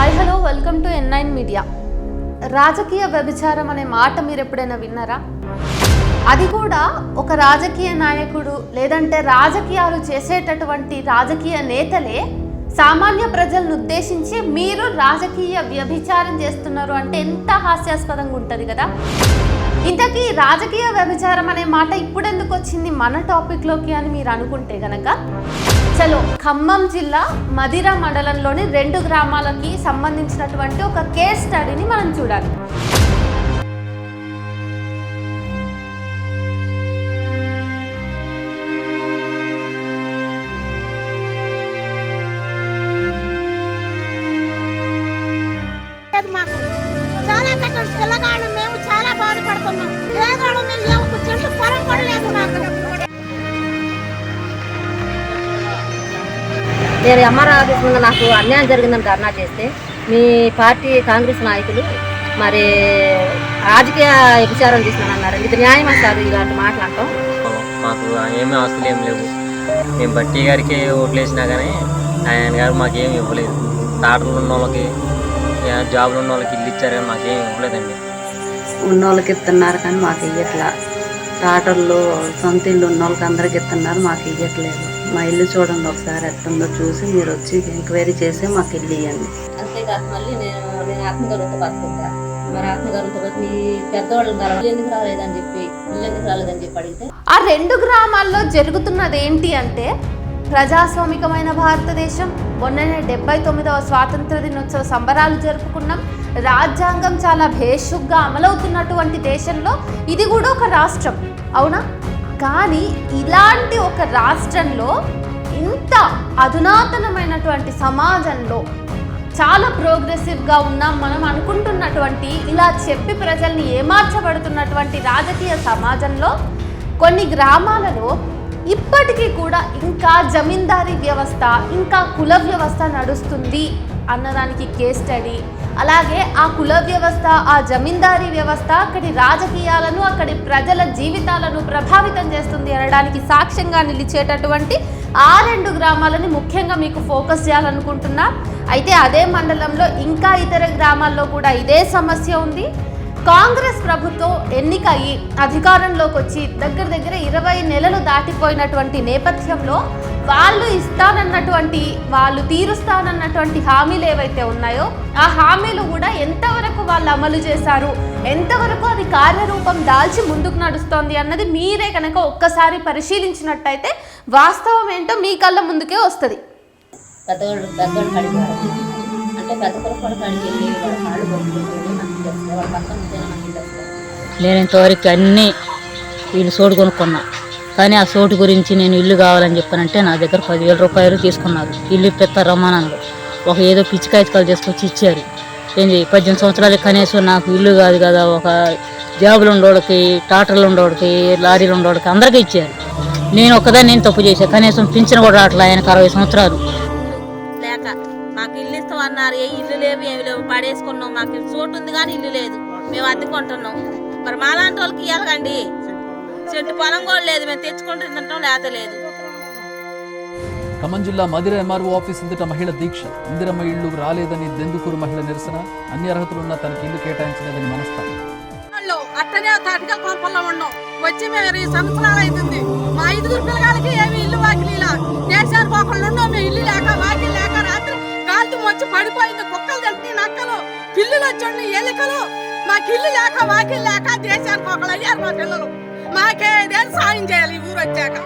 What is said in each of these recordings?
Hi hello welcome to N nine media రాజకీయ వ్యభిచారం అనే మాట మీరు ఎప్పుడైనా విన్నారా? అది కూడా ఒక రాజకీయ నాయకుడు లేదంటే రాజకీయాలు చేసేటటువంటి రాజకీయ నేతలే సామాన్య ప్రజలను ఉద్దేశించి మీరు రాజకీయ వ్యభిచారం చేస్తున్నారు అంటే ఎంత హాస్యాస్పదంగా ఉంటుంది కదా? ఇంతకీ రాజకీయ వ్యభిచారం అనే మాట ఇప్పుడెందుకు వచ్చింది మన టాపిక్లోకి అని మీరు అనుకుంటే గనక? చలో ఖమ్మం జిల్లా మదిర మండలంలోని రెండు గ్రామాలకి సంబంధించినటువంటి ఒక కేస్ స్టడీని మనం చూడాలి. నేను ఎంఆర్ ఆఫీస్ ముందు నాకు అన్యాయం జరిగిందని ధర్నా చేస్తే మీ పార్టీ కాంగ్రెస్ నాయకులు మరి రాజకీయ విచారం తీసుకున్నారు ఇది న్యాయమా సార్ ఇలాంటి మాటలు అంటాం మాకు ఏమీ ఆస్తులు ఏం లేవు. మేము బట్టి గారికి ఓట్లు వేసినా కానీ ఆయన గారు మాకేం ఇవ్వలేదు. డాక్టర్లు ఉన్న వాళ్ళకి జాబులు ఉన్న వాళ్ళకి ఇల్లు ఇచ్చారు కానీ మాకేం ఇవ్వలేదండి. ఉన్నోళ్ళకి ఇస్తున్నారు కానీ మాకు ఇయ్యట్లా. టాటర్లు సొంత ఇల్లు ఉన్న వాళ్ళకి అందరికి ఇస్తున్నారు మాకు ఇయ్యట్లేదు. మా ఇల్లు చూడండి ఒకసారి ఎట్టుందో చూసి మీరు వచ్చి ఎంక్వైరీ చేసి మాకు ఇల్లు ఇవ్వండి అంతేకాదు మళ్ళీ నేను నేను ఆత్మగౌరవంతో బతుకుంటా. మరి ఆత్మగౌరవంతో మీ పెద్దవాళ్ళు ఎందుకు రాలేదని చెప్పి ఇల్లు ఎందుకు రాలేదని చెప్పి అడిగితే ఆ రెండు గ్రామాల్లో జరుగుతున్నది ఏంటి అంటే ప్రజాస్వామికమైన భారతదేశం మొన్ననే డెబ్బై తొమ్మిదవ స్వాతంత్ర దినోత్సవ సంబరాలు జరుపుకున్నాం. రాజ్యాంగం చాలా భేషుగ్గా అమలవుతున్నటువంటి దేశంలో ఇది కూడా ఒక రాష్ట్రం అవునా? కానీ ఇలాంటి ఒక రాష్ట్రంలో ఇంత అధునాతనమైనటువంటి సమాజంలో చాలా ప్రోగ్రెసివ్గా ఉన్నాం మనం అనుకుంటున్నటువంటి ఇలా చెప్పి ప్రజల్ని ఏమార్చబడుతున్నటువంటి రాజకీయ సమాజంలో కొన్ని గ్రామాలలో ఇప్పటికీ కూడా ఇంకా జమీందారీ వ్యవస్థ ఇంకా కుల వ్యవస్థ నడుస్తుంది. అన్నదానికి కేస్ స్టడీ అలాగే ఆ కుల వ్యవస్థ ఆ జమీందారీ వ్యవస్థ అక్కడి రాజకీయాలను అక్కడి ప్రజల జీవితాలను ప్రభావితం చేస్తుంది అనడానికి సాక్ష్యంగా నిలిచేటటువంటి ఆ రెండు గ్రామాలని ముఖ్యంగా మీకు ఫోకస్ చేయాలనుకుంటున్నా. అయితే అదే మండలంలో ఇంకా ఇతర గ్రామాల్లో కూడా ఇదే సమస్య ఉంది. కాంగ్రెస్ ప్రభుత్వం ఎన్నిక అయ్యి అధికారంలోకి వచ్చి దగ్గర దగ్గర ఇరవై నెలలు దాటిపోయినటువంటి నేపథ్యంలో వాళ్ళు ఇస్తానన్నటువంటి వాళ్ళు తీరుస్తానన్నటువంటి హామీలు ఏవైతే ఉన్నాయో ఆ హామీలు కూడా ఎంతవరకు వాళ్ళు అమలు చేశారు ఎంతవరకు అది కార్యరూపం దాల్చి ముందుకు నడుస్తోంది అన్నది మీరే కనుక ఒక్కసారి పరిశీలించినట్టయితే వాస్తవం ఏంటో మీ కళ్ళ ముందుకే వస్తుంది. అంటే వెళ్ళి వాళ్ళ కాళ్ళు తెలుస్తుంది వాళ్ళ పక్కన ఉంటేనే తెలుస్తుంది నేను ఇంతవరకు అన్నీ వీళ్ళు సోటు కొనుక్కున్నా. కానీ ఆ సోటు గురించి నేను ఇల్లు కావాలని చెప్పానంటే నా దగ్గర పదివేల రూపాయలు తీసుకున్నారు. ఇల్లు ఇప్పిస్తారు రమ్మానన్నారు ఒక ఏదో పిచ్చి తీసుకొచ్చి ఇచ్చారు. ఏంది పద్దెనిమిది సంవత్సరాలకి కనీసం నాకు ఇల్లు కాదు కదా. ఒక జాబులు ఉండోడికి టాటర్లు ఉండోడికి లారీలు ఉండోడికి అందరికీ ఇచ్చారు. నేను ఒక్కదాన్ని నేను తప్పు చేశాను కనీసం పింఛన్ కూడా రావట్లే ఆయనకు అరవై సంవత్సరాలు. పడేసుకున్నాం. మాకు చోటు ఉంది కానీ ఇల్లు లేదు. మేము అద్దెకుంటున్నాం. మరి మాలాంటి వాళ్ళకి ఇవ్వాలండి చెట్టు పొలం కూడా లేదు. మేము తెచ్చుకుంటూ తింటాం లేత లేదు. ఖమ్మం జిల్లా మదిర ఎంఆర్ఓ ఆఫీస్ ఎదుట మహిళ దీక్ష. ఇందిరమ్మ ఇళ్ళు రాలేదని దెందుకూరు మహిళ నిరసన. అన్ని అర్హతలున్న తనకి ఇల్లు కేటాయించలేదని మనస్తాపం వాళ్ళు అట్టనే తాటికల్ కొంపల్లో ఉన్నాం. వచ్చి మేము ఇరవై సంవత్సరాలు అవుతుంది మా ఐదుగురు పిల్లగాలకి ఏమి ఇల్లు వాకిలీలా పోకుండా ఉన్నాం వచ్చి పడిపోయింది. కుక్కలు తెలిసి నక్కలు. పిల్లులు వచ్చండి ఎలుకలు. మాకు ఇల్లు లేక వాకిల్లు లేక దేశానికి ఒకళ్ళు అయ్యారు మా పిల్లలు. మాకేదేం సాయం చేయాలి ఈ ఊరు వచ్చాక.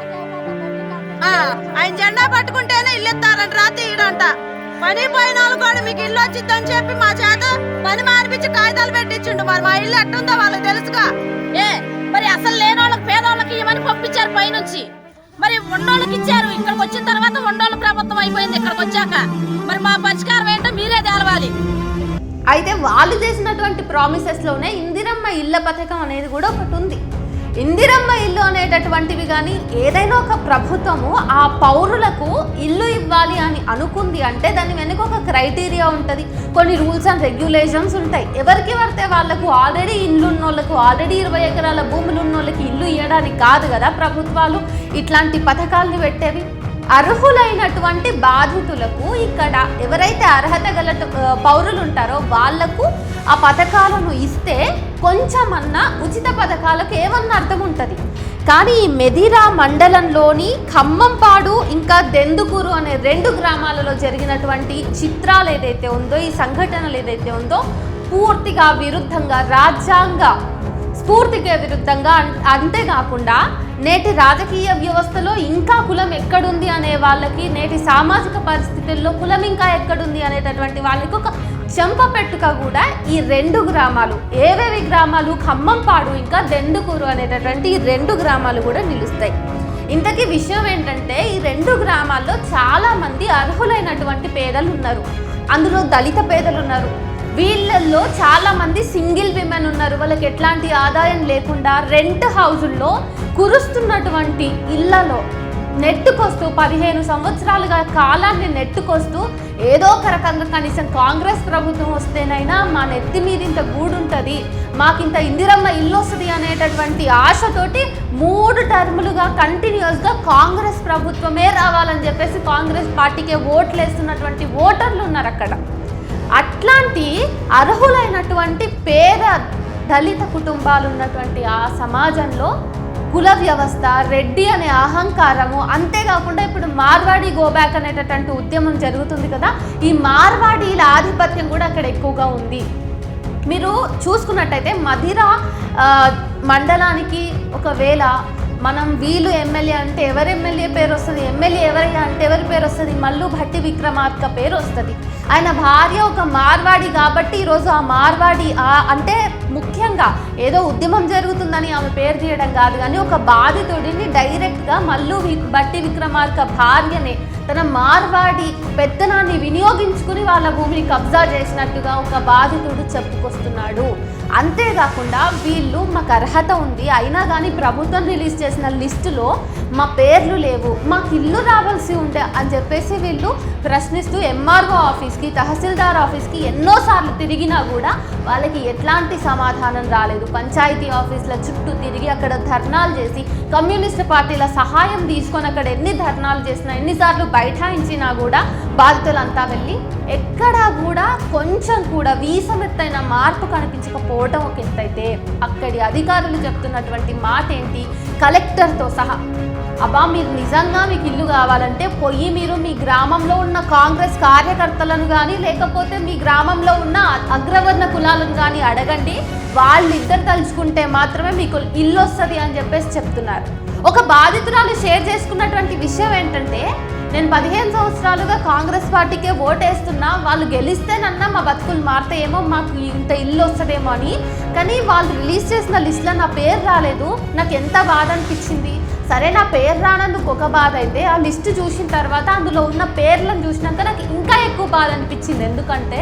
ఆయన జెండా పట్టుకుంటేనే ఇల్లు ఇస్తారని రాత్రి ఈడంట. పని పోయిన వాళ్ళు కూడా మీకు ఇల్లు వచ్చిందని చెప్పి మా చేత పని మానిపించి కాగితాలు పెట్టించిండు. మరి మా ఇల్లు ఎట్టుందో వాళ్ళకి తెలుసుగా. ఏ మరి అసలు లేని వాళ్ళకి పేదవాళ్ళకి ఇవ్వని పంపించారు పైనుంచి. మరి ఉన్నోళ్ళకి ఇచ్చారు. ఇక్కడికి వచ్చిన తర్వాత ఉన్నోళ్ళ ప్రభుత్వం అయిపోయింది ఇక్కడికి వచ్చాక. మరి మా పరిష్కారం ఏంటో మీరే తేలవాలి. అయితే వాళ్ళు చేసినటువంటి ప్రామిసెస్లోనే ఇందిరమ్మ ఇళ్ళ పథకం అనేది కూడా ఒకటి ఉంది. ఇందిరమ్మ ఇల్లు అనేటటువంటివి కానీ ఏదైనా ఒక ప్రభుత్వము ఆ పౌరులకు ఇల్లు ఇవ్వాలి అని అనుకుంది అంటే దాని వెనుక ఒక క్రైటీరియా ఉంటుంది. కొన్ని రూల్స్ అండ్ రెగ్యులేషన్స్ ఉంటాయి. ఎవరికి పడితే వాళ్ళకు ఆల్రెడీ ఇల్లు ఉన్న వాళ్ళకు ఆల్రెడీ ఇరవై ఎకరాల భూములు ఉన్న వాళ్ళకి ఇల్లు ఇవ్వడానికి కాదు కదా ప్రభుత్వాలు ఇట్లాంటి పథకాలను పెట్టేవి. అర్హులైనటువంటి బాధితులకు ఇక్కడ ఎవరైతే అర్హత గల పౌరులు ఉంటారో వాళ్ళకు ఆ పథకాలను ఇస్తే కొంచెమన్నా ఉచిత పథకాలకు ఏమన్నా అర్థం ఉంటుంది కానీ ఈ మెదిరా మండలంలోని ఖమ్మంపాడు ఇంకా దెందుకూరు అనే రెండు గ్రామాలలో జరిగినటువంటి చిత్రాలు ఏదైతే ఉందో ఈ సంఘటనలు ఏదైతే ఉందో పూర్తిగా విరుద్ధంగా రాజ్యాంగ స్ఫూర్తికి విరుద్ధంగా అంతేకాకుండా నేటి రాజకీయ వ్యవస్థలో ఇంకా కులం ఎక్కడుంది అనే వాళ్ళకి నేటి సామాజిక పరిస్థితుల్లో కులం ఇంకా ఎక్కడుంది అనేటటువంటి వాళ్ళకి ఒక చెంపపెట్టుక కూడా ఈ రెండు గ్రామాలు ఏవేవి గ్రామాలు ఖమ్మంపాడు ఇంకా దెండుకూరు అనేటటువంటి ఈ రెండు గ్రామాలు కూడా నిలుస్తాయి. ఇంతకీ విషయం ఏంటంటే ఈ రెండు గ్రామాల్లో చాలామంది అర్హులైనటువంటి పేదలు ఉన్నారు. అందులో దళిత పేదలు ఉన్నారు. వీళ్ళల్లో చాలామంది సింగిల్ విమెన్ ఉన్నారు. వాళ్ళకి ఎట్లాంటి ఆదాయం లేకుండా రెంట్ హౌజుల్లో కురుస్తున్నటువంటి ఇళ్ళలో నెట్టుకొస్తూ పదిహేను సంవత్సరాలుగా కాలాన్ని నెట్టుకొస్తూ ఏదో ఒక రకంగా కనీసం కాంగ్రెస్ ప్రభుత్వం వస్తేనైనా మా నెత్తి మీద ఇంత గూడుంటుంది. మాకింత ఇందిరమ్మ ఇల్లు వస్తుంది అనేటటువంటి ఆశతోటి మూడు టర్ములుగా కంటిన్యూస్గా కాంగ్రెస్ ప్రభుత్వమే రావాలని చెప్పేసి కాంగ్రెస్ పార్టీకే ఓట్లు వేస్తున్నటువంటి ఓటర్లు ఉన్నారు అక్కడ అట్లాంటి అర్హులైనటువంటి పేద దళిత కుటుంబాలు ఉన్నటువంటి ఆ సమాజంలో కుల వ్యవస్థ రెడ్డి అనే అహంకారము అంతేకాకుండా ఇప్పుడు మార్వాడి గోబ్యాక్ అనేటటువంటి ఉద్యమం జరుగుతుంది కదా ఈ మార్వాడీల ఆధిపత్యం కూడా అక్కడ ఎక్కువగా ఉంది. మీరు చూసుకున్నట్టయితే మధిర మండలానికి ఒకవేళ మనం వీళ్ళు ఎమ్మెల్యే అంటే ఎవరి ఎమ్మెల్యే పేరు వస్తుంది? ఎమ్మెల్యే ఎవరయ్యా అంటే ఎవరి పేరు వస్తుంది? మల్లు భట్టి విక్రమార్క పేరు వస్తుంది. ఆయన భార్య ఒక మార్వాడి కాబట్టి ఈరోజు ఆ మార్వాడి ఆ అంటే ముఖ్యంగా ఏదో ఉద్యమం జరుగుతుందని ఆమె పేరు తీయడం కాదు కానీ ఒక బాధితుడిని డైరెక్ట్గా మల్లు భట్టి విక్రమార్క భార్యనే తన మార్వాడి పెత్తనాన్ని వినియోగించుకుని వాళ్ళ భూమిని కబ్జా చేసినట్టుగా ఒక బాధితుడు చెప్పుకొస్తున్నాడు. అంతేకాకుండా వీళ్ళు మాకు అర్హత ఉంది. అయినా కానీ ప్రభుత్వం రిలీజ్ చేసిన లిస్టులో మా పేర్లు లేవు. మాకు ఇల్లు రావాల్సి ఉండే అని చెప్పేసి వీళ్ళు ప్రశ్నిస్తూ ఎంఆర్ఓ ఆఫీస్కి తహసీల్దార్ ఆఫీస్కి ఎన్నోసార్లు తిరిగినా కూడా వాళ్ళకి ఎట్లాంటి సమాధానం రాలేదు. పంచాయతీ ఆఫీసుల చుట్టూ తిరిగి అక్కడ ధర్నాలు చేసి కమ్యూనిస్ట్ పార్టీల సహాయం తీసుకొని అక్కడ ఎన్ని ధర్నాలు చేసినా ఎన్నిసార్లు బైఠాయించినా కూడా బాధితులంతా వెళ్ళి ఎక్కడా కూడా కొంచెం కూడా వీసమెత్తైన మార్పు కనిపించకపోవడం ఒక అయితే అక్కడి అధికారులు చెప్తున్నటువంటి మాట ఏంటి కలెక్టర్తో సహా. అబ్బా మీరు నిజంగా మీకు ఇల్లు కావాలంటే పొయ్యి మీరు మీ గ్రామంలో ఉన్న కాంగ్రెస్ కార్యకర్తలను కానీ లేకపోతే మీ గ్రామంలో ఉన్న అగ్రవర్ణ కులాలను కానీ అడగండి. వాళ్ళిద్దరు తలుచుకుంటే మాత్రమే మీకు ఇల్లు వస్తుంది అని చెప్పేసి చెప్తున్నారు. ఒక బాధితురాలు షేర్ చేసుకున్నటువంటి విషయం ఏంటంటే నేను పదిహేను సంవత్సరాలుగా కాంగ్రెస్ పార్టీకే ఓటేస్తున్నా వాళ్ళు గెలిస్తేనన్నా మా బతుకులు మారుతాయేమో మాకు ఇంత ఇల్లు వస్తుందేమో అని. కానీ వాళ్ళు రిలీజ్ చేసిన లిస్ట్లో నా పేరు రాలేదు. నాకు ఎంత బాధ అనిపించింది? సరే నా పేరు రానందుకు ఒక బాధ అయితే ఆ లిస్ట్ చూసిన తర్వాత అందులో ఉన్న పేర్లను చూసినాక నాకు ఇంకా ఎక్కువ బాధ అనిపించింది. ఎందుకంటే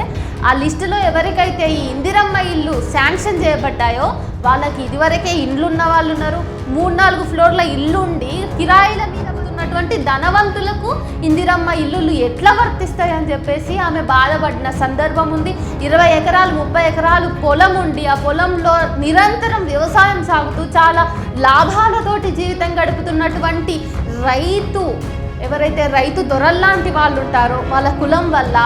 ఆ లిస్టులో ఎవరికైతే ఈ ఇందిరమ్మ ఇల్లు శాంక్షన్ చేయబడ్డాయో వాళ్ళకి ఇదివరకే ఇండ్లు ఉన్న వాళ్ళు ఉన్నారు. మూడు నాలుగు ఫ్లోర్ల ఇల్లు ఉండి కిరాయిల మీద ఉన్నటువంటి ధనవంతులకు ఇందిరమ్మ ఇల్లులు ఎట్లా వర్తిస్తాయి అని చెప్పేసి ఆమె బాధపడిన సందర్భం ఉంది. ఇరవై ఎకరాలు ముప్పై ఎకరాలు పొలం ఉండి ఆ పొలంలో నిరంతరం వ్యవసాయం సాగుతూ చాలా లాభాలతోటి జీవితం గడుపుతున్నటువంటి రైతు ఎవరైతే రైతు దొరల్లాంటి వాళ్ళు ఉంటారో వాళ్ళ కులం వల్ల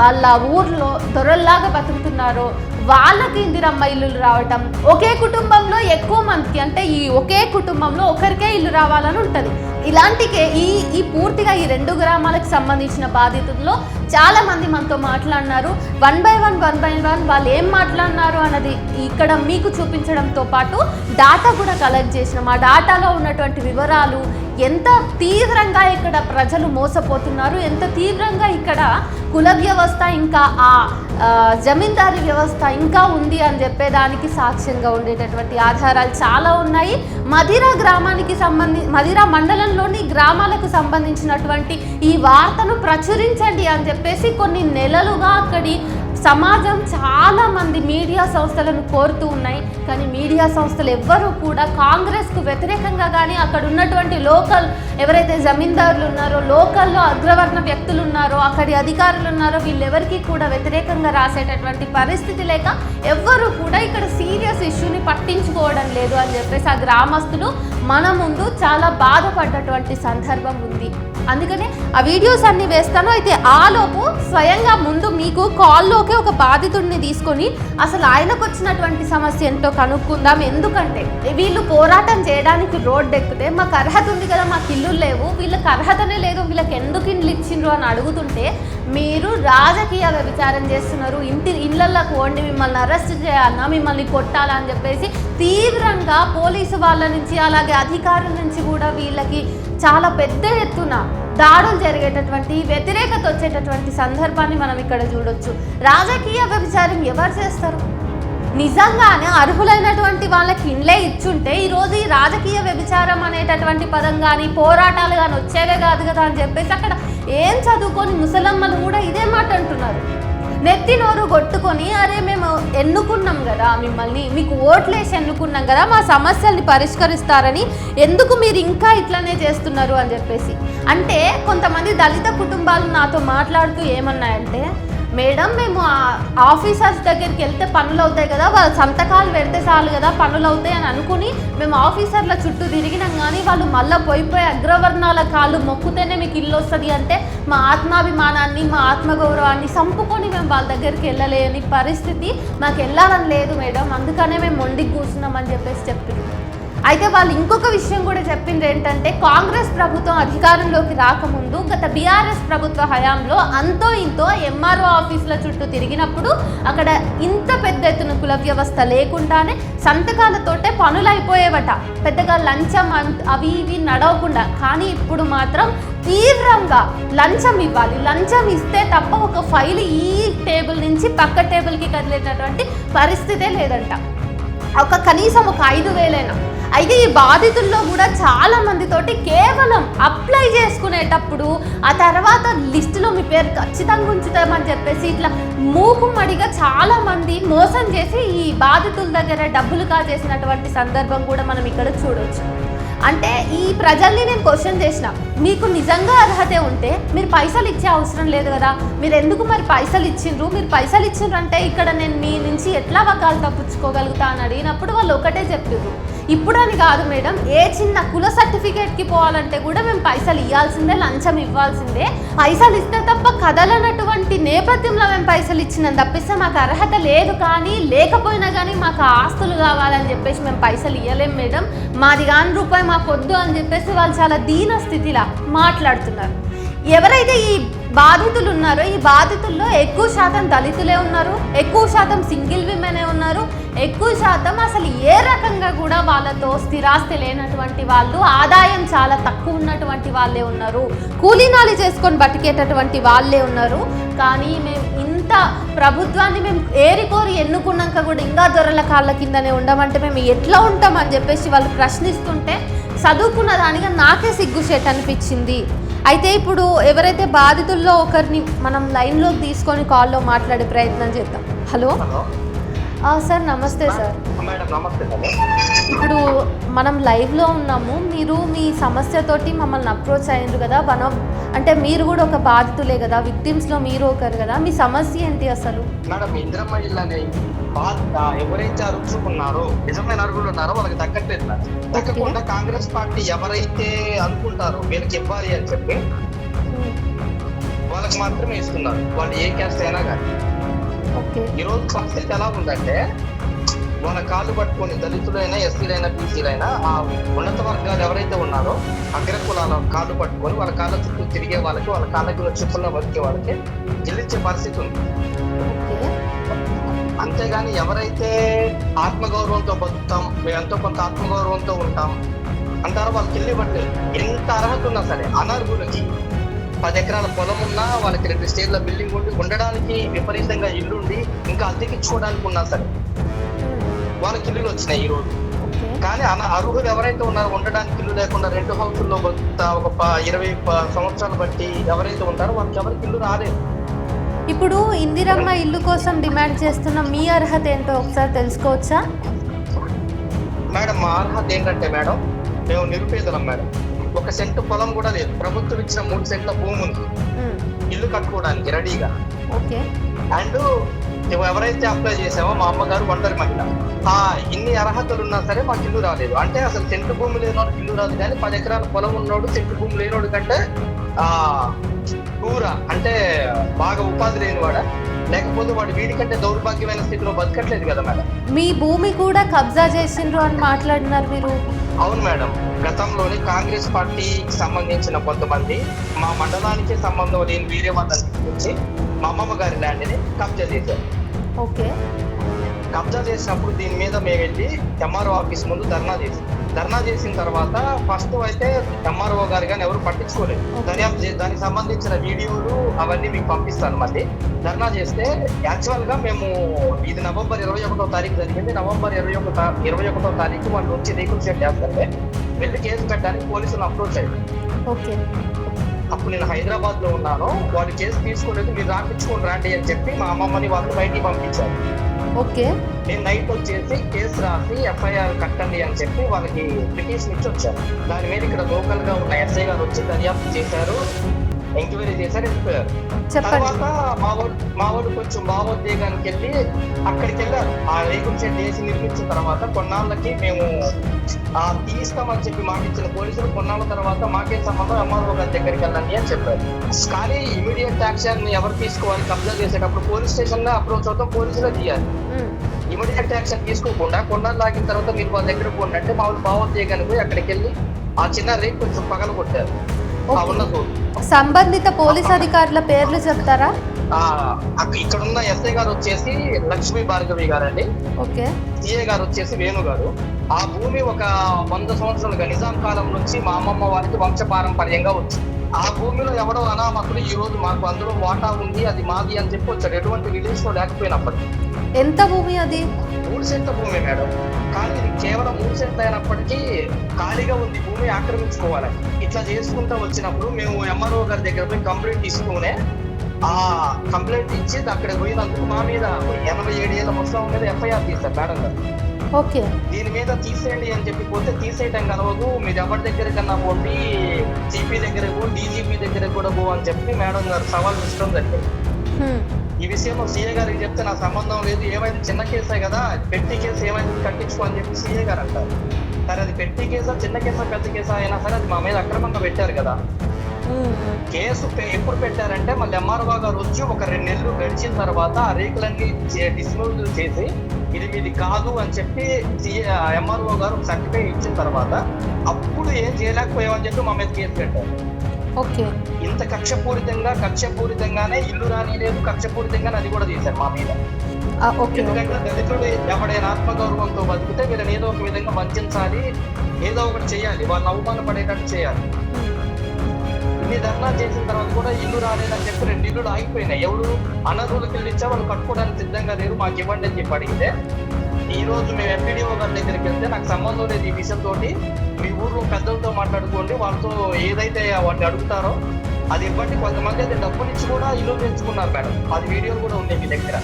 వాళ్ళ ఊర్లో దొరల్లాగా బతుకుతున్నారో వాళ్ళకి ఇందిరమ్మ ఇల్లులు రావటం ఒకే కుటుంబంలో ఎక్కువ మందికి అంటే ఈ ఒకే కుటుంబంలో ఒకరికే ఇల్లు రావాలని ఉంటుంది. ఇలాంటి ఈ ఈ పూర్తిగా ఈ రెండు గ్రామాలకు సంబంధించిన బాధితుల్లో చాలా మంది మనతో మాట్లాడినారు. One by one one by one వాళ్ళు ఏం మాట్లాడినారు అన్నది ఇక్కడ మీకు చూపించడంతో పాటు డాటా కూడా కలెక్ట్ చేసినాం. ఆ డాటాలో ఉన్నటువంటి వివరాలు ఎంత తీవ్రంగా ఇక్కడ ప్రజలు మోసపోతున్నారు ఎంత తీవ్రంగా ఇక్కడ కుల వ్యవస్థ ఇంకా ఆ జమీందారీ వ్యవస్థ ఇంకా ఉంది అని చెప్పేదానికి సాక్ష్యంగా ఉండేటటువంటి ఆధారాలు చాలా ఉన్నాయి. మదిరా గ్రామానికి సంబంధి మండలం రాష్ట్రంలోని గ్రామాలకు సంబంధించినటువంటి ఈ వార్తను ప్రచురించండి అని చెప్పేసి కొన్ని నెలలుగా అక్కడి సమాజం చాలా మంది మీడియా సంస్థలను కోరుతూ ఉన్నాయి. కానీ మీడియా సంస్థలు ఎవ్వరూ కూడా కాంగ్రెస్కు వ్యతిరేకంగా కానీ అక్కడ ఉన్నటువంటి లోకల్ ఎవరైతే జమీందారులు ఉన్నారో లోకల్లో అగ్రవర్ణ వ్యక్తులు ఉన్నారో అక్కడి అధికారులు ఉన్నారో వీళ్ళెవరికి కూడా వ్యతిరేకంగా రాసేటటువంటి పరిస్థితి లేక ఎవ్వరూ కూడా ఇక్కడ సీరియస్ ఇష్యూని పట్టించుకోవడం లేదు అని చెప్పేసి ఆ గ్రామస్తులు మన ముందు చాలా బాధపడ్డటువంటి సందర్భం ఉంది. అందుకనే ఆ వీడియోస్ అన్ని వేస్తాను. అయితే ఆలోపు స్వయంగా ముందు మీకు కాల్లోకి ఒక బాధితుడిని తీసుకొని అసలు ఆయనకు వచ్చినటువంటి సమస్య ఏంటో కనుక్కుందాం. ఎందుకంటే వీళ్ళు పోరాటం చేయడానికి రోడ్డు ఎక్కితే మాకు అర్హత ఉంది కదా మాకు ఇల్లు లేవు. వీళ్ళకి అర్హతనే లేదు వీళ్ళకి ఎందుకు ఇండ్లు ఇచ్చిండ్రు అని అడుగుతుంటే మీరు రాజకీయ విచారం చేస్తున్నారు. ఇంటి ఇళ్ళల్లోకి ఓండి మిమ్మల్ని అరెస్ట్ చేయాలన్నా మిమ్మల్ని కొట్టాలా అని చెప్పేసి తీవ్రంగా పోలీసు వాళ్ళ నుంచి అలాగే అధికారుల నుంచి కూడా వీళ్ళకి చాలా పెద్ద ఎత్తున దాడులు జరిగేటటువంటి వ్యతిరేకత వచ్చేటటువంటి సందర్భాన్ని మనం ఇక్కడ చూడొచ్చు. రాజకీయ వ్యభిచారం ఎవరు చేస్తారు? నిజంగానే అర్హులైనటువంటి వాళ్ళకి ఇండ్లే ఇచ్చుంటే ఈరోజు ఈ రాజకీయ వ్యభిచారం అనేటటువంటి పదం కానీ పోరాటాలు కానీ వచ్చేవే కాదు కదా అని చెప్పేసి అక్కడ ఏం చదువుకొని ముసలమ్మలు కూడా ఇదే మాట అంటున్నారు. నెత్తి నోరు కొట్టుకొని అరే మేము ఎన్నుకున్నాం కదా మిమ్మల్ని మీకు ఓట్లేసి ఎన్నుకున్నాం కదా మా సమస్యల్ని పరిష్కరిస్తారని ఎందుకు మీరు ఇంకా ఇట్లానే చేస్తున్నారు? అని చెప్పేసి. అంటే కొంతమంది దళిత కుటుంబాలు నాతో మాట్లాడుతూ ఏమన్నాయంటే మేడం మేము ఆఫీసర్స్ దగ్గరికి వెళ్తే పనులు అవుతాయి కదా వాళ్ళ సంతకాలు పెడితే చాలు కదా పనులు అవుతాయి అని అనుకుని మేము ఆఫీసర్ల చుట్టూ తిరిగినాం కానీ వాళ్ళు మళ్ళీ పోయిపోయి అగ్రవర్ణాల కాళ్ళు మొక్కుతేనే మీకు ఇల్లు వస్తుంది అంటే మా ఆత్మాభిమానాన్ని మా ఆత్మగౌరవాన్ని సంపుకొని మేము వాళ్ళ దగ్గరికి వెళ్ళలేని పరిస్థితి మాకు వెళ్ళాలని లేదు మేడం. అందుకనే మేము మొండికి కూర్చున్నామని చెప్పేసి చెప్తున్నాం. అయితే వాళ్ళు ఇంకొక విషయం కూడా చెప్పింది ఏంటంటే కాంగ్రెస్ ప్రభుత్వం అధికారంలోకి రాకముందు గత బీఆర్ఎస్ ప్రభుత్వ హయాంలో అంతో ఇంతో ఎంఆర్ఓ ఆఫీసుల చుట్టూ తిరిగినప్పుడు అక్కడ ఇంత పెద్ద ఎత్తున కుల వ్యవస్థ లేకుండానే సంతకాలతోటే పనులు అయిపోయేవట పెద్దగా లంచం అవి ఇవి నడవకుండా. కానీ ఇప్పుడు మాత్రం తీవ్రంగా లంచం ఇవ్వాలి. లంచం ఇస్తే తప్ప ఒక ఫైల్ ఈ టేబుల్ నుంచి పక్క టేబుల్కి కదిలేటటువంటి పరిస్థితే లేదంట. ఒక కనీసం ఒక ఐదు వేలైనా అయితే ఈ బాధితుల్లో కూడా చాలా మందితోటి కేవలం అప్లై చేసుకునేటప్పుడు ఆ తర్వాత లిస్టులో మీ పేరు ఖచ్చితంగా ఉంచుతామని చెప్పేసి ఇట్లా మూకుమ్మడిగా చాలా మంది మోసం చేసి ఈ బాధితుల దగ్గర డబ్బులు కాజేసినటువంటి సందర్భం కూడా మనం ఇక్కడ చూడవచ్చు అంటే ఈ ప్రజల్ని నేను క్వశ్చన్ చేసిన మీకు నిజంగా అర్హతే ఉంటే మీరు పైసలు ఇచ్చే అవసరం లేదు కదా? మీరు ఎందుకు మరి పైసలు ఇచ్చిండ్రు? మీరు పైసలు ఇచ్చిండ్రు అంటే ఇక్కడ నేను మీ నుంచి ఎట్లా వకాలు తప్పించుకోగలుగుతా అని అడిగినప్పుడు వాళ్ళు ఒకటే చెప్పిండ్రు ఇప్పుడు అని కాదు మేడం ఏ చిన్న కుల సర్టిఫికేట్కి పోవాలంటే కూడా మేము పైసలు ఇవ్వాల్సిందే లంచం ఇవ్వాల్సిందే. పైసలు ఇస్తే తప్ప కదలనటువంటి నేపథ్యంలో మేము పైసలు ఇచ్చినాం తప్పిస్తే మాకు అర్హత లేదు కానీ లేకపోయినా కానీ మాకు ఆస్తులు కావాలని చెప్పేసి మేము పైసలు ఇవ్వలేం మేడం. మాది కాని రూపాయి మాకు వద్దు అని చెప్పేసి వాళ్ళు చాలా దీన స్థితిలా మాట్లాడుతున్నారు. ఎవరైతే ఈ బాధితులు ఉన్నారో ఈ బాధితుల్లో ఎక్కువ శాతం దళితులే ఉన్నారు ఎక్కువ శాతం సింగిల్ విమెనే ఉన్నారు ఎక్కువ శాతం అసలు ఏ రకంగా కూడా వాళ్ళతో స్థిరాస్తి లేనటువంటి వాళ్ళు ఆదాయం చాలా తక్కువ ఉన్నటువంటి వాళ్ళే ఉన్నారు. కూలీనాలు చేసుకొని బతికేటటువంటి వాళ్ళే ఉన్నారు. కానీ మేము ఇంత ప్రభుత్వాన్ని మేము ఏరికోరి ఎన్నుకున్నాక కూడా ఇంకా దొరల కాళ్ళ కిందనే ఉండమంటే మేము ఎట్లా ఉంటాం అని చెప్పేసి వాళ్ళు ప్రశ్నిస్తుంటే చదువుకున్న దానిగా నాకే సిగ్గుచేట అనిపించింది. అయితే ఇప్పుడు ఎవరైతే బాధితుల్లో ఒకరిని మనం లైన్లోకి తీసుకొని కాల్లో మాట్లాడే ప్రయత్నం చేద్దాం. హలో. సార్ నమస్తే సార్. ఇప్పుడు మనం లైవ్లో ఉన్నాము. మీరు మీ సమస్యతోటి మమ్మల్ని అప్రోచ్ అయ్యారు కదా. వన్ ఆఫ్ అంటే మీరు కూడా ఒక బాధితులే కదా. విక్టిమ్స్లో మీరు ఒకరు కదా. మీ సమస్య ఏంటి అసలు? మేడం ఇంద్రమ్మ ఎవరైతే అరుచుకున్నారో నిజమైన అరుగులు ఉన్నారో వాళ్ళకి దక్కట్లేదు దక్కకుండా కాంగ్రెస్ పార్టీ ఎవరైతే అనుకుంటారో వీళ్ళకి ఇవ్వాలి అని చెప్పి వాళ్ళకి మాత్రమే ఇస్తున్నారు. వాళ్ళు ఏ క్యాస్ట్ అయినా కానీ. ఈ రోజు పరిస్థితి ఎలా ఉందంటే వాళ్ళ కాళ్ళు పట్టుకొని దళితులైనా ఎస్సీలైనా బీసీలైనా ఆ ఉన్నత వర్గాలు ఎవరైతే ఉన్నారో అగ్రకులాల కాళ్ళు పట్టుకొని వాళ్ళ కాళ్ళ చుట్టూ తిరిగే వాళ్ళకి వాళ్ళ కాళ్ళకి చుట్టుల్లో బతికే వాళ్ళకి గెలిచే పరిస్థితి ఉంది. అంతేగాని ఎవరైతే ఆత్మగౌరవంతో బతుకుతాం మేము ఎంతో కొంత ఆత్మగౌరవంతో ఉంటాం అంటారో వాళ్ళకి ఇల్లు ఇవ్వట్లేదు ఎంత అర్హత ఉన్నా సరే అనర్హులకి పది ఎకరాల పొలం ఉన్నా వాళ్ళకి రెండు స్టేజ్ల బిల్డింగ్ ఉండి ఉండడానికి విపరీతంగా ఇల్లుండి ఇంకా అద్దెకించుకోవడానికి ఉన్నా సరే వాళ్ళకి ఇల్లులు వచ్చినాయి ఈ రోజు. కానీ అర్హులు ఎవరైతే ఉన్నారో ఉండడానికి ఇల్లు లేకుండా రెండు హౌసుల్లో ఒక ఇరవై సంవత్సరాలు బట్టి ఎవరైతే ఉంటారో వాళ్ళకి ఎవరికి ఇల్లు రాలేదు. ఇప్పుడు ఇందిరమ్మ ఇల్లు కోసం డిమాండ్ చేస్తున్న మీ అర్హత ఏంటో ఒకసారి తెలుసుకోవచ్చా? మేడం మా అర్హత ఏంటంటే మేడం మేము నిరుపేదలం మేడం. ఒక సెంటు పొలం కూడా లేదు. ప్రభుత్వం ఇచ్చిన మూడు సెంట్ల భూమి ఉంది. ఇల్లు కట్టుకోవడానికి రెడీగా. ఓకే. అండ్ ఎవరైతే అప్లై చేసామో మా అమ్మగారు ఒంటరి మహిళ. ఆ ఇన్ని అర్హతలు ఉన్నా సరే మాకు ఇల్లు రాలేదు. అంటే అసలు సెంటు భూమి లేనోడు ఇల్లు రాదు కానీ పది ఎకరాల పొలం ఉన్నోడు సెంటు భూమి లేనోడు కంటే ఆ కూర అంటే బాగా ఉపాధి లేనివాడా? లేకపోతే వాడు వీడికంటే దౌర్భాగ్యమైన స్థితిలో బతకట్లేదు కదా మేడం. మీ భూమి కూడా కబ్జా చేసిండ్రు అని మాట్లాడినారు మీరు. అవును మేడం. గతంలోని కాంగ్రెస్ పార్టీకి సంబంధించిన కొంతమంది మా మండలానికి సంబంధం లేని వీరే వాళ్ళని తీసుకొచ్చి మా అమ్మమ్మ గారి ల్యాండ్ని కబ్జా చేశారు. ఓకే. కబ్జా చేసినప్పుడు దీని మీద మేము వెళ్ళి ఎంఆర్ఓ ఆఫీస్ ముందు ధర్నా చేసి ధర్నా చేసిన తర్వాత ఫస్ట్ అయితే ఎంఆర్ఓ గారు కానీ ఎవరు పట్టించుకోలేదు. దర్యాప్తు చే- దానికి సంబంధించిన వీడియోలు అవన్నీ మీకు పంపిస్తాను మళ్ళీ. ధర్నా చేస్తే యాక్చువల్గా మేము ఇది నవంబర్ ఇరవై ఒకటో తారీఖు జరిగింది. నవంబర్ ఇరవై ఒకటో ఇరవై ఒకటో తారీఖు వాళ్ళు వచ్చి రేకుల షెడ్ వేస్తుంటే వెళ్ళి కేసు పెట్టడానికి పోలీసులు అప్రోచ్ అయ్యారు. ఓకే. అప్పుడు నేను హైదరాబాద్లో ఉన్నాను. వాళ్ళు కేసు తీసుకోలేదు మీరు రాపించుకొని రండి అని చెప్పి మా అమ్మమ్మని వాళ్ళు బయటికి పంపించారు. ఓకే. నేను నైట్ వచ్చేసి కేసు రాసి ఎఫ్ఐఆర్ కట్టండి అని చెప్పి వాళ్ళకి పిటిషన్ ఇచ్చి వచ్చాను దాని మీద ఇక్కడ లోకల్గా ఉన్న ఎస్ఐ గారు వచ్చి దర్యాప్తు చేశారు. ఎంక్వైరీ చేశారు వెళ్ళిపోయారు తర్వాత మా వాడు మా కొంచెం భావోద్వేగానికి వెళ్ళి అక్కడికి వెళ్ళారు ఆ రేకుల షెడ్ వేసి నిర్మించిన తర్వాత కొన్నాళ్ళకి మేము ఆ తీస్తామని చెప్పి మాట ఇచ్చిన పోలీసులు కొన్నాళ్ళ తర్వాత మాకే సంబంధం? ఎంఆర్ఓ గారి దగ్గరికి వెళ్ళండి అని చెప్పారు. కానీ ఇమీడియట్ యాక్షన్ ఎవరు తీసుకోవాలి? కబ్జా చేసేటప్పుడు పోలీస్ స్టేషన్లో అప్రోచ్ అవుతాం పోలీసులే తీయాలి. ఇమీడియట్ యాక్షన్ తీసుకోకుండా కొన్నాళ్ళు లాగిన తర్వాత మీరు వాళ్ళ దగ్గర పోండి అంటే మామూలు భావోద్వేగానికి పోయి అక్కడికి వెళ్ళి ఆ చిన్న రేట్ కొంచెం పగల కొట్టారు సంబంధిత పోలీస్ అధికారుల పేర్లు చెప్తారా? ఇక్కడ ఉన్న ఎస్ఐ గారు వచ్చేసి లక్ష్మీ భార్గవి గారండి. ఓకే. సిఏ గారు వచ్చేసి వేణు గారు. ఆ భూమి ఒక వంద సంవత్సరాలుగా నిజాం కాలం నుంచి మా అమ్మమ్మ వారికి వంశ పారంపర్యంగా వచ్చింది ఆ భూమిలో ఎవడో అనామకులు ఈ రోజు మాకు అందులో వాటా ఉంది అది మాది అని చెప్పి వచ్చాడు. ఎటువంటి రిలేషన్ లేకపోయినప్పటికీ. ఎంత భూమి అది? మూడు సెంట్ల భూమి మేడం. కానీ ఇది కేవలం మూడు సెంట్లు అయినప్పటికీ ఖాళీగా ఉంది. భూమి ఆక్రమించుకోవాలని. ఇట్లా చేసుకుంటూ వచ్చినప్పుడు మేము ఎంఆర్ఓ గారి దగ్గర పోయి కంప్లైంట్ ఇస్తూనే ఆ కంప్లైంట్ ఇచ్చి అక్కడ పోయినందుకు మా మీద ఎనభై ఏడు ఏళ్ళ ముసలం మీద ఎఫ్ఐఆర్ తీశారు మేడం గారు. ఓకే. దీని మీద తీసేయండి అని చెప్పి పోతే తీసేయటం కలవదు మీరు ఎవరి దగ్గర కన్నా పోండి జీపీ దగ్గర పో డీజీపీ దగ్గర కూడా పో అని చెప్పి మేడం గారు సవాల్ ఇష్టం జరిగింది. ఈ విషయంలో సీఏ గారికి చెప్తే నా సంబంధం లేదు ఏమైంది చిన్న కేసే కదా పెట్టి కేసు ఏమైంది కట్టించుకో అని చెప్పి సీఏ గారు అంటారు. సరే అది పెట్టి కేసా చిన్న కేసా పెద్ద కేసా అయినా సరే అది మా మీద అక్రమంగా పెట్టారు కదా. కేసు ఎప్పుడు పెట్టారంటే మళ్ళీ ఎంఆర్ఓ గారు వచ్చి ఒక రెండు నెలలు గడిచిన తర్వాత ఆ రేకులన్నీ డిస్మౌంట్ చేసి ఇది మీది కాదు అని చెప్పి ఎంఆర్ఓ గారు సర్టిఫికేట్ ఇచ్చిన తర్వాత అప్పుడు ఏం చేయలేకపోయామని చెప్పి మా మీద కేసు పెట్టారు. ఓకే. ఇంత కక్షపూరితంగా కక్షపూరితంగానే ఇల్లు రాని లేదు కక్షపూరితంగానే అది కూడా చేశారు మా మీద. ఎందుకంటే దళితుడు ఎవడైనా ఆత్మగౌరవంతో బతికితే వీళ్ళని ఏదో ఒక విధంగా వంచాలి ఏదో ఒకటి చేయాలి వాళ్ళని అవమానపడేటట్టు చేయాలి. ఇన్ని ధర్నా చేసిన తర్వాత కూడా ఇల్లు రాలేదని చెప్పి రెండు ఇల్లులు ఆగిపోయినాయి. ఎవరు అనర్హులకు ఇల్లు ఇచ్చా వాళ్ళు కట్టుకోవడానికి సిద్ధంగా లేరు మాకు ఇవ్వండి అని చెప్పి అడిగితే ఈ రోజు మేము ఎంపీడీఓ గారి దగ్గరికి వెళ్తే నాకు సంబంధం లేదు ఈ విషయంతో మీ ఊర్లో పెద్దలతో మాట్లాడుకోండి వాళ్ళతో ఏదైతే వాటిని అడుగుతారో అది ఇవ్వండి. కొంతమంది అయితే డబ్బులు ఇచ్చి కూడా ఇల్లు తెచ్చుకున్నారు మేడం. అది వీడియోలు కూడా ఉన్నాయి మీ దగ్గర.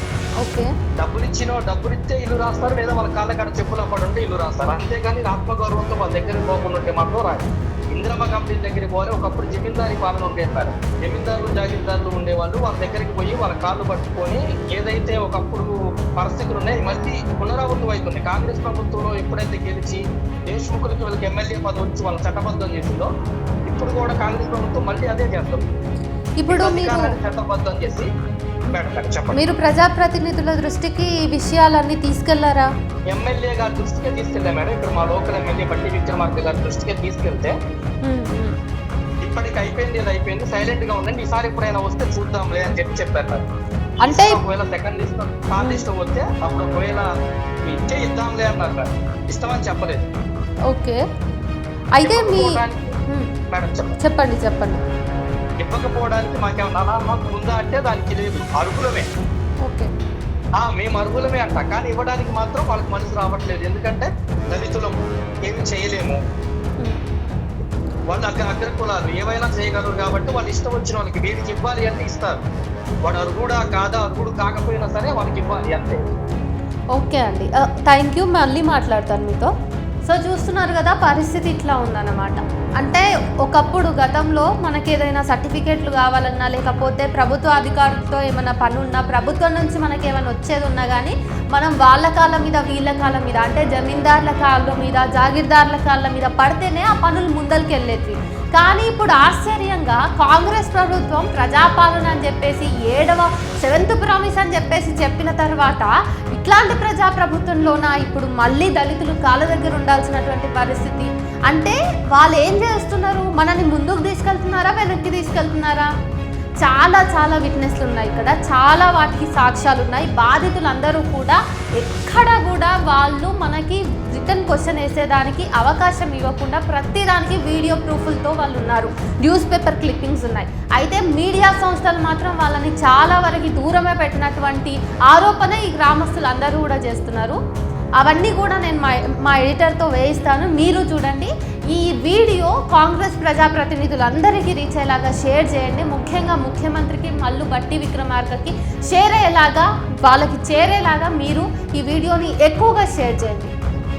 ఓకే. డబ్బులు ఇచ్చిన డబ్బులు ఇస్తే ఇల్లు రాస్తారు. లేదా వాళ్ళ కాళ్ళ కాడ చెప్పులు ఉంటే ఇల్లు రాస్తారు. అంతేగాని ఆత్మగౌరవంతో వాళ్ళ దగ్గరికి పోకుండా ఉంటే మాత్రం రాదు. ఇందిరమ్మ కంపెనీ దగ్గరికి పోవాలి. ఒకప్పుడు జమీందారీ పాలన ఉండేది మేడం. జమీందారులు జాగీర్దారులు ఉండేవాళ్ళు వాళ్ళ దగ్గరికి పోయి వాళ్ళ కాళ్ళు పట్టుకొని ఏదైతే ఒకప్పుడు పరిస్థితులు ఉన్నాయి మళ్ళీ పునరావృతం అవుతుంది కాంగ్రెస్ ప్రభుత్వంలో ఎప్పుడైతే గెలిచి దేశముఖులకి వీళ్ళకి ఎమ్మెల్యే పదవి వచ్చి వాళ్ళ చట్టబద్ధం చేసిందో ఇప్పుడు కూడా కాంగ్రెస్ ప్రభుత్వం మళ్ళీ అదే చేస్తుంది. ఇప్పుడు మీరు చట్టబద్ధం చేసి మీరు ప్రజాప్రతినిధుల దృష్టికి ఈ విషయాలన్నీ తీసుకెళ్ళారా? ఎమ్మెల్యే గారి దృష్టికే తీసుకెళ్ళా మేడం. ఇక్కడ మా లోకల్ ఎమ్మెల్యే బట్టి విక్రమార్క గారి దృష్టికే తీసుకెళ్తే. ఇప్పటికి అయిపోయింది ఇది అయిపోయింది. సైలెంట్గా ఉండండి. ఈసారి ఎప్పుడైనా వస్తే చూద్దాంలే అని చెప్పి చెప్పారు. అంటే ఒకవేళ సెకండ్ లిస్ట్ థర్డ్ లిస్ట్ వస్తే అప్పుడు ఒకవేళ ఇచ్చే ఇద్దాంలే అన్నారు మేడం ఇష్టమని చెప్పలేదు. ఓకే. అయితే మీ చెప్పండి. చెప్పండి ఇవ్వకపోవడానికి మాకేమన్నా అనామకు ఉందా అంటే దానికి లేదు. అర్హులమే. ఓకే. ఆ మేము అర్హులమే అంట. కానీ ఇవ్వడానికి మాత్రం వాళ్ళకి మనసు రావట్లేదు. ఎందుకంటే దళితులం ఏమి చేయలేము. వాళ్ళు అగ్ర అగ్ర కులాలు ఏవైనా చేయగలరు కాబట్టి వాళ్ళు ఇష్టం వచ్చిన వాళ్ళకి వీడికి ఇవ్వాలి అంటే ఇస్తారు. వాడు అరుగుడా కాదా అరుగుడు కాకపోయినా సరే వాళ్ళకి ఇవ్వాలి అంతే. ఓకే అండి. Thank you. మళ్ళీ మాట్లాడతాను మీతో. సో చూస్తున్నారు కదా పరిస్థితి ఇట్లా ఉందన్నమాట. అంటే ఒకప్పుడు గతంలో మనకి ఏదైనా సర్టిఫికేట్లు కావాలన్నా లేకపోతే ప్రభుత్వ అధికారులతో ఏమైనా పని ఉన్నా ప్రభుత్వం నుంచి మనకి ఏమైనా వచ్చేది ఉన్నా కానీ మనం వాళ్ళ కాళ్ళ మీద వీళ్ళ కాళ్ళ మీద అంటే జమీందారుల కాళ్ళ మీద జాగీర్దార్ల కాళ్ళ మీద పడితేనే ఆ పనులు ముందరికి వెళ్ళేవి కానీ ఇప్పుడు ఆశ్చర్యంగా కాంగ్రెస్ ప్రభుత్వం ప్రజాపాలన అని చెప్పేసి ఏడవ సెవెంత్ ప్రామిస్ అని చెప్పేసి చెప్పిన తర్వాత ఇట్లాంటి ప్రజాప్రభుత్వంలోన ఇప్పుడు మళ్ళీ దళితులు కాళ్ళ దగ్గర ఉండాల్సినటువంటి పరిస్థితి? అంటే వాళ్ళు ఏం చేస్తున్నారు? మనల్ని ముందుకు తీసుకెళ్తున్నారా? వెనక్కి తీసుకెళ్తున్నారా? చాలా చాలా విట్నెస్లు ఉన్నాయి ఇక్కడ. చాలా వాటికి సాక్ష్యాలు ఉన్నాయి. బాధితులందరూ కూడా ఎక్కడ కూడా వాళ్ళు మనకి రిటర్న్ క్వశ్చన్ వేసేదానికి అవకాశం ఇవ్వకుండా ప్రతిదానికి వీడియో ప్రూఫ్లతో వాళ్ళు ఉన్నారు. న్యూస్ పేపర్ క్లిప్పింగ్స్ ఉన్నాయి. అయితే మీడియా సంస్థలు మాత్రం వాళ్ళని చాలా వరకు దూరమే పెట్టినటువంటి ఆరోపణ ఈ గ్రామస్తులు అందరూ కూడా చేస్తున్నారు. అవన్నీ కూడా నేను మా మా ఎడిటర్తో వేయిస్తాను. మీరు చూడండి. ఈ వీడియో కాంగ్రెస్ ప్రజాప్రతినిధులందరికీ రీచ్ అయ్యేలాగా షేర్ చేయండి. ముఖ్యంగా ముఖ్యమంత్రికి మల్లు బట్టి విక్రమార్కకి షేర్ అయ్యేలాగా వాళ్ళకి చేరేలాగా మీరు ఈ వీడియోని ఎక్కువగా షేర్ చేయండి.